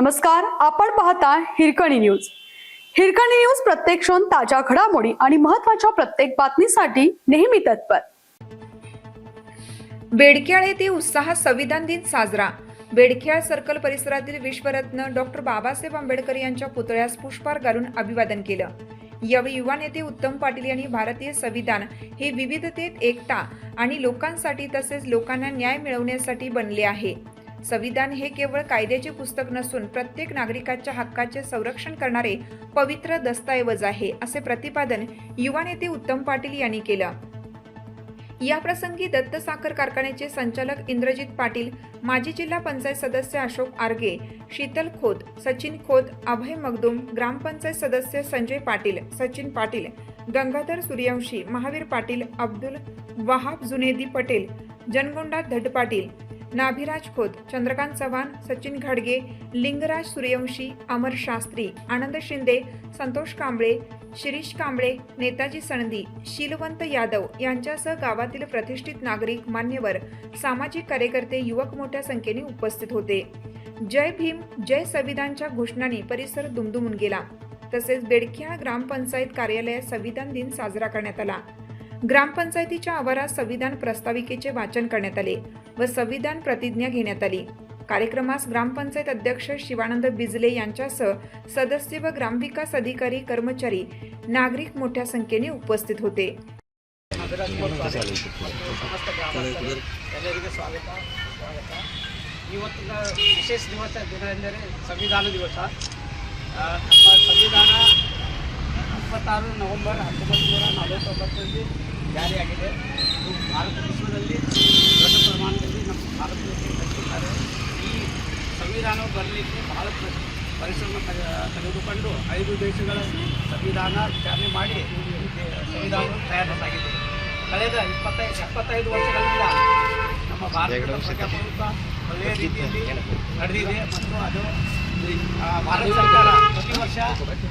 नमस्कार आपण पाहता हिरकणी न्यूज. हिरकणी न्यूज प्रत्येक क्षण ताज्या घडामोडी आणि महत्त्वाच्या प्रत्येक बातमीसाठी नेहमी तत्पर. बेडक्याळ येथे उत्साहात संविधान दिन साजरा. बेडक्याळ सर्कल परिसरातील विश्वरत्न डॉक्टर बाबासाहेब आंबेडकर यांच्या पुतळ्यास पुष्पार घालून अभिवादन केलं. यावेळी युवा नेते उत्तम पाटील यांनी भारतीय संविधान हे विविधतेत एकता आणि लोकांसाठी तसेच लोकांना न्याय मिळवण्यासाठी बनले आहे. संविधान हे केवळ कायद्याचे पुस्तक नसून प्रत्येक नागरिकाच्या हक्काचे संरक्षण करणारे पवित्र दस्तऐवज आहे असे प्रतिपादन युवा नेते उत्तम पाटील यांनी केलं. या प्रसंगी दत्त साखर कारखान्याचे संचालक इंद्रजित पाटील माजी जिल्हा पंचायत सदस्य अशोक आर्गे शीतल खोत सचिन खोत अभय मगदुम ग्रामपंचायत सदस्य संजय पाटील सचिन पाटील गंगाधर सूर्यवंशी महावीर पाटील अब्दुल वहाब जुनेदी पटेल जनगोंडा धड पाटील नाभिराज खोत चंद्रकांत चव्हाण सचिन घाडगे लिंगराज सूर्यवंशी अमर शास्त्री आनंद शिंदे संतोष कांबळे शिरीष कांबळे नेताजी सणदी शीलवंत यादव यांच्यासह गावातील प्रतिष्ठित नागरिक मान्यवर सामाजिक कार्यकर्ते युवक मोठ्या संख्येने उपस्थित होते. जय भीम जय संविधानच्या घोषणांनी परिसर दुमदुमून गेला. तसेच बेडकिया ग्रामपंचायत कार्यालयात संविधान दिन साजरा करण्यात आला. ग्रामपंचायतीच्या आवारात संविधान प्रस्ताविकेचे वाचन करण्यात आले व संविधान प्रतिज्ञा घेण्यात आली कार्यक्रमास ग्रामपंचायत अध्यक्ष शिवानंद बिजले यांच्यासह सदस्य व ग्रामविकास अधिकारी कर्मचारी नागरिक मोठ्या संख्येने उपस्थित होते ಸಮಸ್ತ ಗ್ರಾಮಸ್ಥರು ಎಲ್ಲರಿಗೆ ಸ್ವಾಗತ ಸ್ವಾಗತ ಇವತ್ತಿನ ವಿಶೇಷ ದಿವಸ ದಿನ ಎಂದರೆ ಸಂವಿಧಾನ ದಿವಸ ಆ, ನಮ್ಮ ಸಂವಿಧಾನ ಇಪ್ಪತ್ತಾರು ನವೆಂಬರ್ ಹತ್ತೊಂಬತ್ತು ನೂರ ನಲವತ್ತೊಂಬತ್ತರಲ್ಲಿ ಜಾರಿಯಾಗಿದೆ. ಇದು ಭಾರತ ವಿಶ್ವದಲ್ಲಿ ದೊಡ್ಡ ಪ್ರಮಾಣದಲ್ಲಿ ನಮ್ಮ ಭಾರತ ದೇಶಕ್ಕೆ ಕಟ್ಟಿದ್ದಾರೆ ಈ ಸಂವಿಧಾನವು ಬರಲಿಕ್ಕೆ ಬಹಳ ಪರಿಸರವನ್ನು ಪರಿಶ್ರಮ ತೆಗೆದುಕೊಂಡು ಐದು ದೇಶಗಳ ಸಂವಿಧಾನ ವಿಚಾರಣೆ ಮಾಡಿ ಸಂವಿಧಾನವನ್ನು ತಯಾರಿಸಲಾಗಿದೆ. ಕಳೆದ ಇಪ್ಪತ್ತೈದು ಎಪ್ಪತ್ತೈದು ವರ್ಷಗಳಿಂದ ನಮ್ಮ ಭಾರತದ ಪ್ರಜಾಪ್ರಭುತ್ವ ಒಳ್ಳೆಯ ರೀತಿಯಲ್ಲಿ ನಡೆದಿದೆ ಮತ್ತು ಅದು ಭಾರತ ಸರ್ಕಾರ ಪ್ರತಿ ವರ್ಷ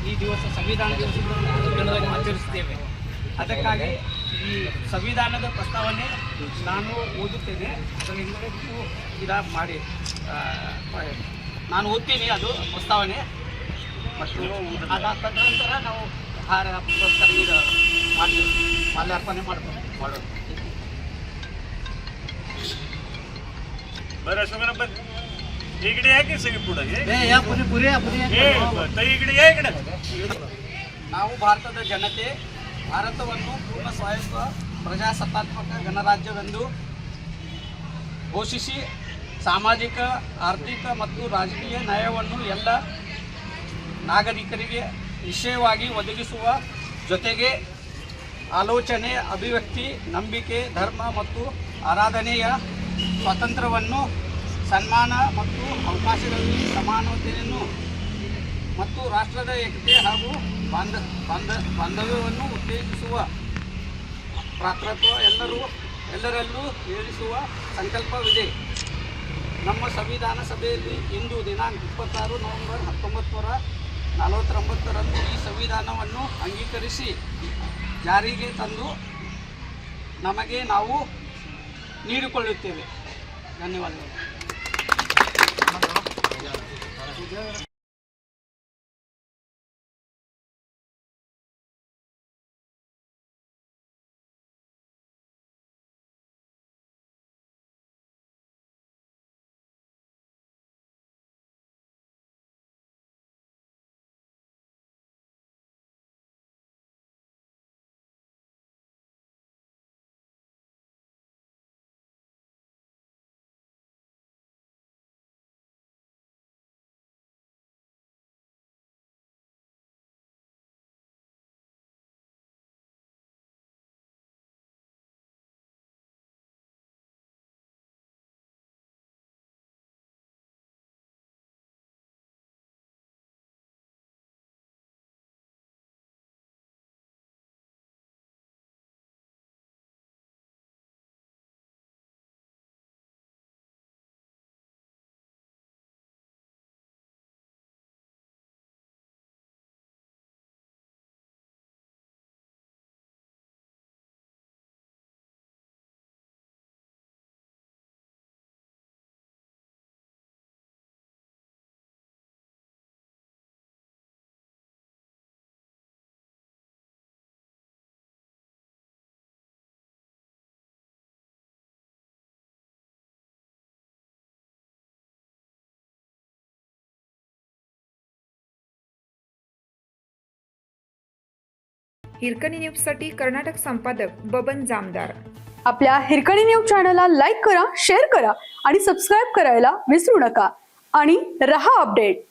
ಈ ದಿವಸ ಸಂವಿಧಾನ ದಿವಸಗಳನ್ನು ಆಚರಿಸುತ್ತೇವೆ. ಅದಕ್ಕಾಗಿ ಈ ಸಂವಿಧಾನದ ಪ್ರಸ್ತಾವನೆ ನಾನು ಓದುತ್ತೇನೆ ಅದರ ಹಿಂದೆ ನೀವು ಇದ ಮಾಡಿ ಆ, ಮಾಡಿ. ನಾನು ಓದ್ತೀನಿ ಅದು ಪ್ರಸ್ತಾವನೆ ಮತ್ತು ಅದಾದ ತದನಂತರ ನಾವು ಆಹಾರ ಪುರಸ್ಕಾರ ಇದು ಮಾಡ್ತೀವಿ ಮಾಲ್ಯಾರ್ಪಣೆ ಮಾಡ್ಬೋದು ಮಾಡೋದು बरं असं म्हणा पण इकडे या की सगळी पुढे ಏ ಯಾ ಪುರಿ ಪುರಿ ಪುರಿ इकडे या इकडे ನಾವು ಭಾರತದ ಜನತೆ ಭಾರತವನ್ನು ಪೂರ್ಣ ಸ್ವಾಯತ್ತ ಪ್ರಜಾಸತ್ತಾತ್ಮಕ ಗಣರಾಜ್ಯವೆಂದು ಘೋಷಿಸಿ ಸಾಮಾಜಿಕ, ಆರ್ಥಿಕ ಮತ್ತು ರಾಜಕೀಯ ನ್ಯಾಯವನ್ನು ಎಲ್ಲ ನಾಗರಿಕರಿಗೆ ವಿಷಯವಾಗಿ ಒದಗಿಸುವ ಜೊತೆಗೆ ಆಲೋಚನೆ, ಅಭಿವ್ಯಕ್ತಿ, ನಂಬಿಕೆ, ಧರ್ಮ ಮತ್ತು ಆರಾಧನೆಯ ಸ್ವಾತಂತ್ರ್ಯವನ್ನು ಸನ್ಮಾನ ಮತ್ತು ಅವಕಾಶಗಳಲ್ಲಿ ಸಮಾನತೆಯನ್ನು ಮತ್ತು ರಾಷ್ಟ್ರದ ಏಕತೆ ಹಾಗೂ ಬಾಂಧ ಬಂದ ಬಾಂಧವ್ಯವನ್ನು ಉತ್ತೇಜಿಸುವ ಪಾತ್ರತ್ವ ಎಲ್ಲರೂ, ಎಲ್ಲರಲ್ಲೂ ಏರಿಸುವ ಸಂಕಲ್ಪವಿದೆ. ನಮ್ಮ ಸಂವಿಧಾನ ಸಭೆಯಲ್ಲಿ ಇಂದು ದಿನಾಂಕ ಇಪ್ಪತ್ತಾರು ನವೆಂಬರ್ ಹತ್ತೊಂಬತ್ತರ ನಲವತ್ತೊಂಬತ್ತರಂದು ಈ ಸಂವಿಧಾನವನ್ನು ಅಂಗೀಕರಿಸಿ ಜಾರಿಗೆ ತಂದು ನಮಗೆ ನಾವು ನೀಡಿಕೊಳ್ಳುತ್ತೇವೆ. ಧನ್ಯವಾದಗಳು. हिरकणी न्यूजसाठी कर्नाटक संपादक बबन जामदार. आपल्या हिरकणी न्यूज चॅनलला लाईक करा शेअर करा आणि सबस्क्राईब करायला विसरू नका. आणि रहा अपडेट.